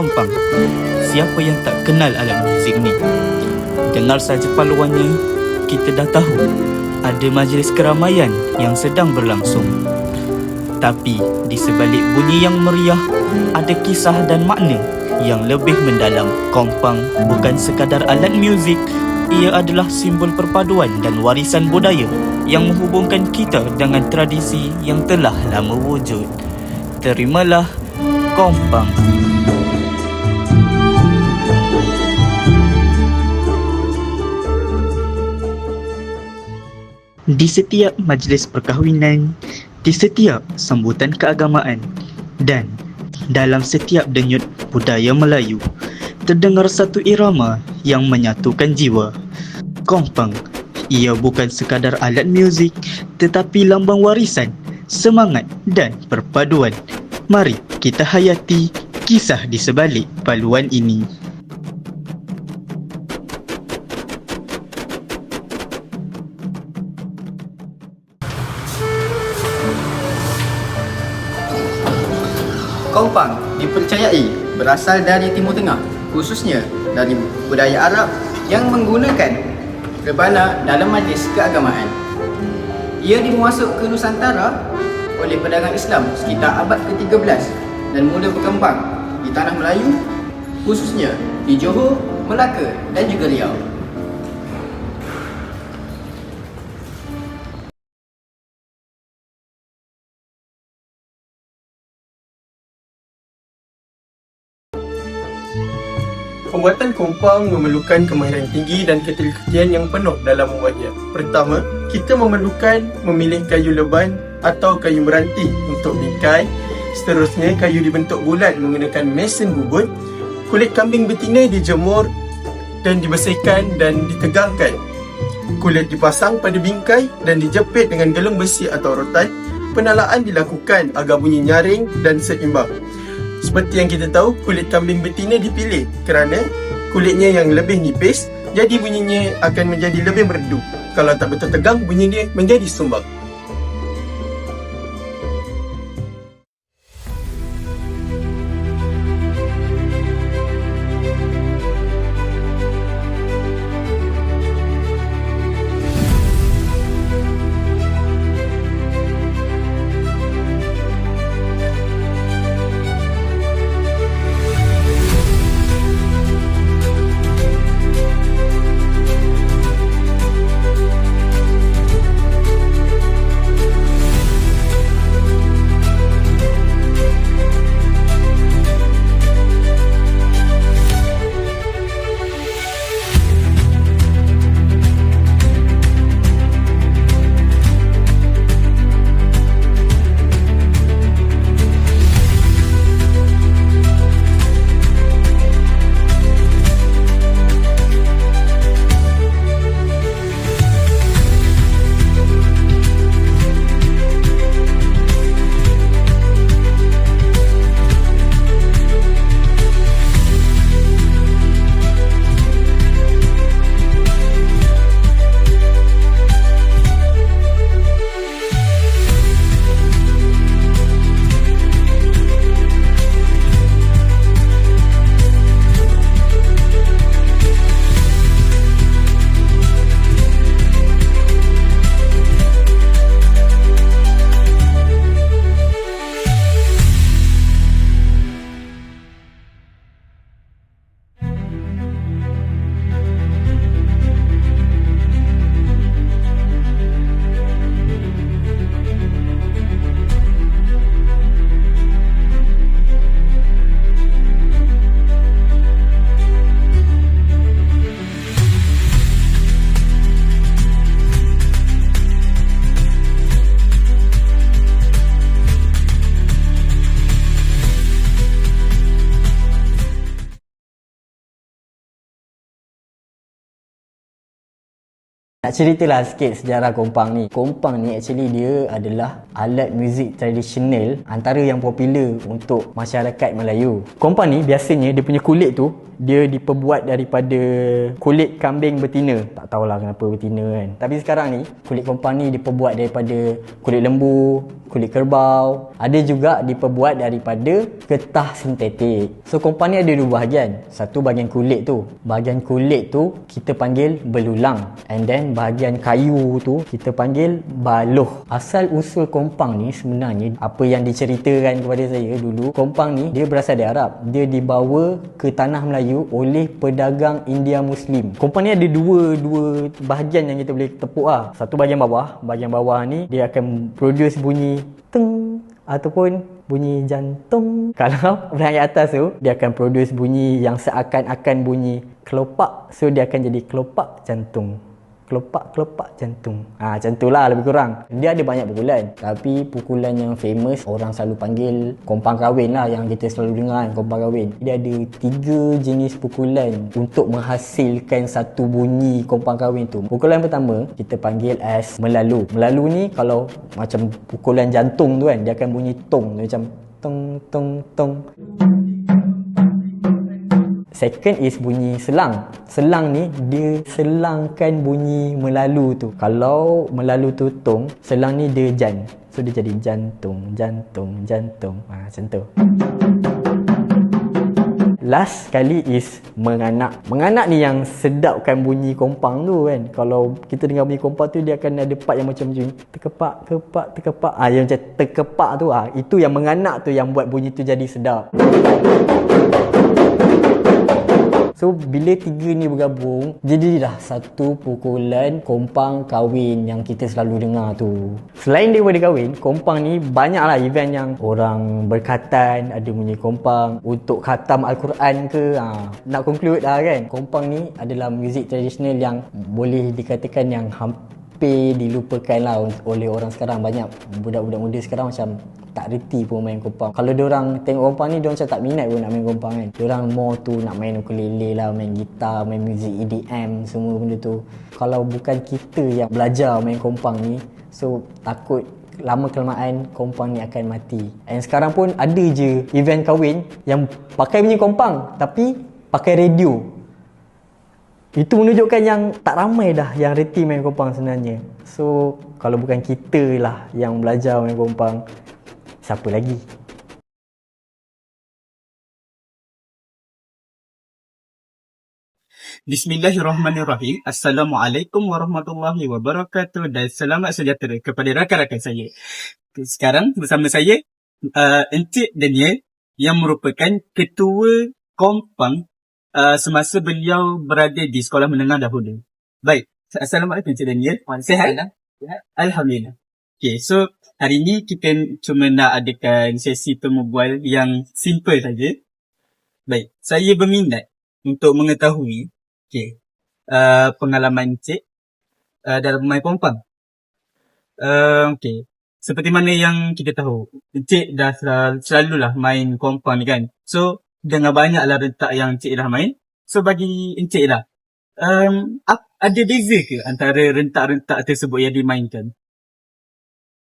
Kompang. Siapa yang tak kenal alat muzik ni? Dengar saja paluannya, kita dah tahu ada majlis keramaian yang sedang berlangsung. Tapi di sebalik bunyi yang meriah, ada kisah dan makna yang lebih mendalam. Kompang bukan sekadar alat muzik, ia adalah simbol perpaduan dan warisan budaya yang menghubungkan kita dengan tradisi yang telah lama wujud. Terimalah Kompang. Di setiap majlis perkahwinan, di setiap sambutan keagamaan dan dalam setiap denyut budaya Melayu, terdengar satu irama yang menyatukan jiwa. Kompang, ia bukan sekadar alat muzik tetapi lambang warisan, semangat dan perpaduan. Mari kita hayati kisah di sebalik paluan ini. Kompang dipercayai berasal dari Timur Tengah, khususnya dari budaya Arab yang menggunakan rebana dalam majlis keagamaan. Ia dimuasuk ke Nusantara oleh pedagang Islam sekitar abad ke-13 dan mula berkembang di tanah Melayu, khususnya di Johor, Melaka dan juga Riau. Pembuatan kompang memerlukan kemahiran tinggi dan ketelitian yang penuh dalam membuatnya. Pertama, kita memerlukan memilih kayu leban atau kayu meranti untuk bingkai. Seterusnya, kayu dibentuk bulat menggunakan mesin bubut. Kulit kambing betina dijemur dan dibersihkan dan ditegangkan. Kulit dipasang pada bingkai dan dijepit dengan gelung besi atau rotan. Penalaan dilakukan agar bunyi nyaring dan seimbang. Seperti yang kita tahu, kulit kambing betina dipilih kerana kulitnya yang lebih nipis, jadi bunyinya akan menjadi lebih merdu. Kalau tak betul tegang, bunyi dia menjadi sumbang. Nak ceritalah sikit sejarah kompang ni. Kompang ni actually dia adalah alat muzik tradisional antara yang popular untuk masyarakat Melayu. Kompang ni biasanya dia punya kulit tu dia diperbuat daripada kulit kambing betina. Tak tahulah kenapa betina kan. Tapi sekarang ni kulit kompang ni diperbuat daripada kulit lembu, kulit kerbau. Ada juga diperbuat daripada getah sintetik. So kompang ni ada dua bahagian. Satu bahagian kulit tu. Bahagian kulit tu kita panggil belulang. And then bahagian kayu tu kita panggil baluh. Asal usul kompang ni sebenarnya apa yang diceritakan kepada saya dulu, kompang ni dia berasal dari Arab. Dia dibawa ke tanah Melayu oleh pedagang India Muslim. Kompang ni ada dua dua bahagian yang kita boleh tepuk lah. Satu bahagian bawah. Bahagian bawah ni dia akan produce bunyi teng ataupun bunyi jantung. Kalau bahagian atas tu dia akan produce bunyi yang seakan-akan bunyi kelopak. So dia akan jadi kelopak jantung kelopak-kelopak jantung. Ha, macam tu lah lebih kurang. Dia ada banyak pukulan. Tapi pukulan yang famous orang selalu panggil kompang kahwin lah yang kita selalu dengar kan, kompang kahwin. Dia ada tiga jenis pukulan untuk menghasilkan satu bunyi kompang kahwin tu. Pukulan pertama kita panggil as melalu. Melalu ni kalau macam pukulan jantung tu kan, dia akan bunyi tong. Dia macam tong tong tong. Second is bunyi selang. Selang ni dia selangkan bunyi melalu tu. Kalau melalu tu tong, selang ni dia jan. So dia jadi jantung, jantung, jantung. Ha, macam tu. Last kali is menganak. Menganak ni yang sedapkan bunyi kompang tu kan. Kalau kita dengar bunyi kompang tu dia akan ada part yang macam macam terkepak, kepak, terkepak. Ah ha, yang macam terkepak tu ah. Ha, itu yang menganak tu yang buat bunyi tu jadi sedap. So bila tiga ni bergabung Jadilah satu pukulan kompang kahwin yang kita selalu dengar tu. Selain daripada kahwin Kompang ni banyaklah event yang orang berkatan Ada bunyi kompang. Untuk khatam Al-Quran ke ha, Nak conclude lah kan. Kompang ni adalah muzik tradisional yang Boleh dikatakan yang hampir dilupakan lah oleh orang sekarang. Banyak budak-budak muda sekarang macam tak reti pun main kompang. Kalau dia orang tengok kompang ni dia macam tak minat pun nak main kompang kan. Dia orang more tu nak main ukulele lah, main gitar, main music EDM semua benda tu. Kalau bukan kita yang belajar main kompang ni, so takut lama kelamaan kompang ni akan mati. And sekarang pun ada je event kahwin yang pakai bunyi kompang tapi pakai radio. Itu menunjukkan yang tak ramai dah yang reti main kompang sebenarnya. So, kalau bukan kita lah yang belajar main kompang, siapa lagi? Bismillahirrahmanirrahim. Assalamualaikum warahmatullahi wabarakatuh dan selamat sejahtera kepada rakan-rakan saya. Sekarang bersama saya uh, Encik Daniel yang merupakan ketua kompang uh, semasa beliau berada di sekolah menengah dahulu. Baik. Assalamualaikum Encik Daniel. Sihat? Alhamdulillah. Okay, so hari ni kita cuma nak adakan sesi temu bual yang simple saja. Baik, saya berminat untuk mengetahui okay, uh, pengalaman Encik uh, dalam bermain pompang. Uh, okay, seperti mana yang kita tahu, Encik dah selalu, selalulah main kompang ni kan. So, dengan banyaklah rentak yang Encik dah main. So, bagi Encik lah, um, ada beza ke antara rentak-rentak tersebut yang dimainkan?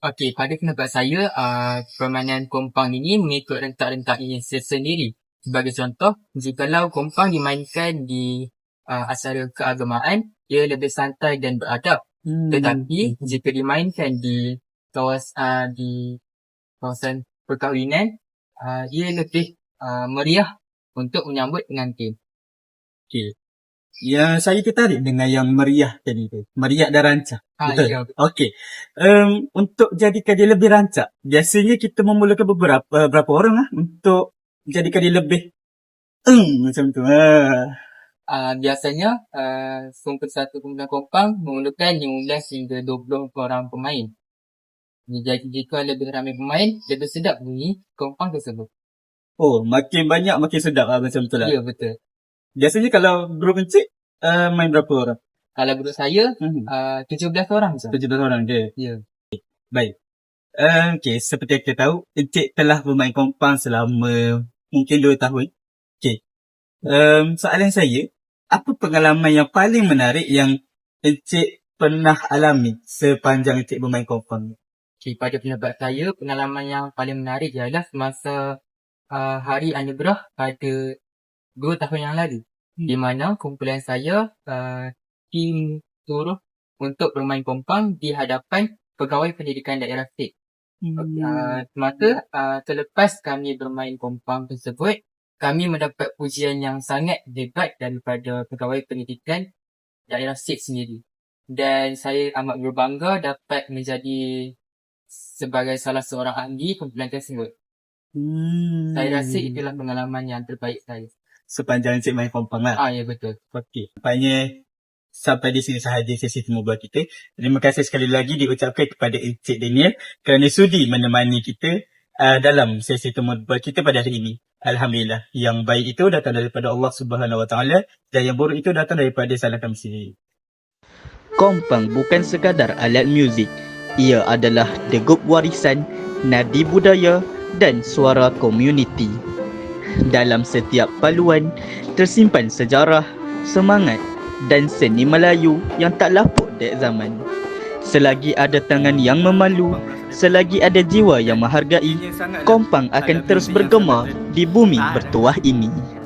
Okey, pada pendapat saya, uh, permainan kompang ini mengikut rentak-rentak ini sendiri. Sebagai contoh, jikalau kompang dimainkan di uh, acara keagamaan, ia lebih santai dan beradab. Hmm. Tetapi, jika dimainkan di kawas uh, di kawasan perkahwinan, uh, ia lebih uh, meriah untuk menyambut pengantin. Okey. Yang saya tertarik dengan yang meriah tadi tu. Meriah dan rancak. Ah, Betul? ya. Okey. Um, untuk jadikan dia lebih rancak, biasanya kita memulakan beberapa uh, berapa orang lah untuk jadikan dia lebih eng macam tu. Uh. Uh, biasanya, uh, sumpah satu kumpulan kompang memerlukan 15 hingga 20 orang pemain. Jadi jika lebih ramai pemain, lebih sedap bunyi kompang tersebut. Oh, makin banyak makin sedap lah macam tu lah. Ya, betul. Biasanya kalau grup encik uh, main berapa orang? Kalau grup saya, Hmm. uh, 17 orang je. 17 orang je. Ya. Baik. Uh, okay, seperti yang kita tahu, Encik telah bermain kompang selama mungkin 2 tahun. Okay. Um, soalan saya, apa pengalaman yang paling menarik yang Encik pernah alami sepanjang Encik bermain kompang? Okay, pada pendapat saya, pengalaman yang paling menarik ialah semasa uh, hari anugerah pada dua tahun yang lalu. Di mana kumpulan saya, uh, tim suruh untuk bermain kompang di hadapan pegawai pendidikan daerah state. Uh, semasa uh, selepas kami bermain kompang tersebut, kami mendapat pujian yang sangat hebat daripada pegawai pendidikan daerah state sendiri. Dan saya amat berbangga dapat menjadi sebagai salah seorang ahli kumpulan tersebut. Hmm. Saya rasa itulah pengalaman yang terbaik saya. Sepanjang Encik main kompang lah. Ah, ya betul. Okey. Nampaknya sampai di sini sahaja sesi temu buat kita. Terima kasih sekali lagi diucapkan kepada Encik Daniel kerana sudi menemani kita uh, dalam sesi temu buat kita pada hari ini. Alhamdulillah. Yang baik itu datang daripada Allah Subhanahu Wa Taala dan yang buruk itu datang daripada salah kami sendiri. Kompang bukan sekadar alat muzik. Ia adalah degup warisan, nadi budaya dan suara komuniti. Dalam setiap paluan tersimpan sejarah, semangat dan seni Melayu yang tak lapuk dek zaman. Selagi ada tangan yang memalu, selagi ada jiwa yang menghargai, kompang akan terus bergema di bumi bertuah ini.